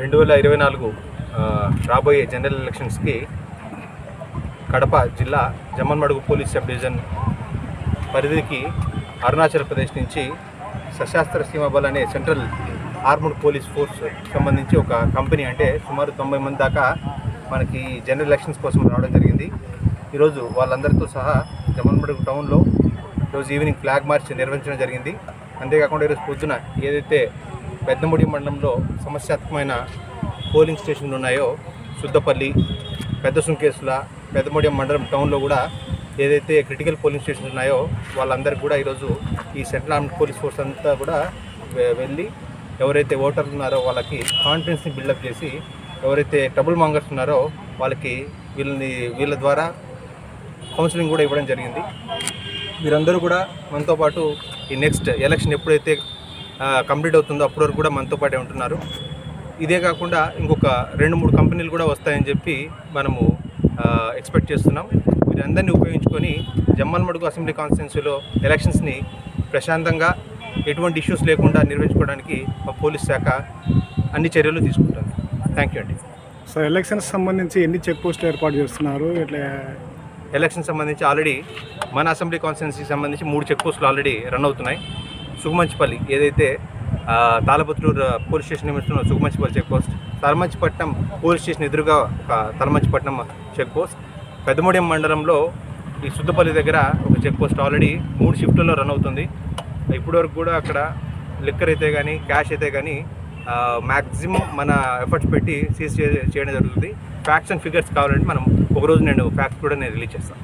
రెండు వేల ఇరవై నాలుగు రాబోయే జనరల్ ఎలక్షన్స్కి కడప జిల్లా జమ్మన్మడుగు పోలీస్ సబ్ డివిజన్ పరిధికి అరుణాచల్ ప్రదేశ్ నుంచి సశాస్త్ర సీమ బల్ అనే సెంట్రల్ ఆర్మ్డ్ పోలీస్ ఫోర్స్ సంబంధించి ఒక కంపెనీ అంటే సుమారు తొంభై మంది దాకా మనకి జనరల్ ఎలక్షన్స్ కోసం రావడం జరిగింది. ఈరోజు వాళ్ళందరితో సహా జమ్మన్మడుగు టౌన్లో ఈరోజు ఈవినింగ్ ఫ్లాగ్ మార్చ్ నిర్వహించడం జరిగింది. అంతేకాకుండా ఈరోజు పొద్దున ఏదైతే పెద్దముడి మండలంలో సమస్యాత్మకమైన పోలింగ్ స్టేషన్లు ఉన్నాయో సుద్దపల్లి పెద్ద సుంకేసుల పెద్దముడి మండలం టౌన్లో కూడా ఏదైతే క్రిటికల్ పోలింగ్ స్టేషన్స్ ఉన్నాయో వాళ్ళందరికీ కూడా ఈరోజు ఈ సెంట్రల్ ఆర్మ్ పోలీస్ ఫోర్స్ అంతా కూడా వెళ్ళి ఎవరైతే ఓటర్లు ఉన్నారో వాళ్ళకి కాన్ఫిడెన్స్ని బిల్డప్ చేసి ఎవరైతే ట్రబుల్ మాంగర్స్ ఉన్నారో వాళ్ళకి వీళ్ళని వీళ్ళ ద్వారా కౌన్సిలింగ్ కూడా ఇవ్వడం జరిగింది. వీరందరూ కూడా మనతో పాటు ఈ నెక్స్ట్ ఎలక్షన్ ఎప్పుడైతే కంప్లీట్ అవుతుందో అప్పటి వరకు కూడా మనతో పాటే ఉంటున్నారు. ఇదే కాకుండా ఇంకొక రెండు మూడు కంపెనీలు కూడా వస్తాయని చెప్పి మనము ఎక్స్పెక్ట్ చేస్తున్నాం. వీరందరినీ ఉపయోగించుకొని జమ్మల్మడుగు అసెంబ్లీ కాన్స్టిట్యున్సీలో ఎలక్షన్స్ని ప్రశాంతంగా ఎటువంటి ఇష్యూస్ లేకుండా నిర్వహించుకోవడానికి మా పోలీస్ శాఖ అన్ని చర్యలు తీసుకుంటుంది. థ్యాంక్ యూ అండి. సో ఎలక్షన్స్ సంబంధించి ఎన్ని చెక్ పోస్టులు ఏర్పాటు చేస్తున్నారు? ఇట్లా ఎలక్షన్ సంబంధించి ఆల్రెడీ మన అసెంబ్లీ కాన్స్టిట్యున్సీకి సంబంధించి మూడు చెక్ పోస్టులు ఆల్రెడీ రన్ అవుతున్నాయి. సుగుమంచిపల్లి ఏదైతే తాళపత్రూరు పోలీస్ స్టేషన్ నిమిషంలో Sukhamanchipalli check post Talamanchipatnam police station ఎదురుగా ఒక తలమంచిపట్నం చెక్ పోస్ట్ పెద్దమూడెం మండలంలో ఈ సుద్దపల్లి దగ్గర ఒక చెక్ పోస్ట్ ఆల్రెడీ మూడు షిఫ్ట్లలో రన్ అవుతుంది. ఇప్పటివరకు కూడా అక్కడ లిక్కర్ అయితే కానీ క్యాష్ అయితే కానీ మ్యాక్సిమం మన ఎఫర్ట్స్ పెట్టి సీజ్ చేయడం జరుగుతుంది. ఫ్యాక్ట్స్ అండ్ ఫిగర్స్ కావాలంటే మనం ఒక రోజు నేను ఫ్యాక్ట్స్ కూడా నేను రిలీజ్ చేస్తాను.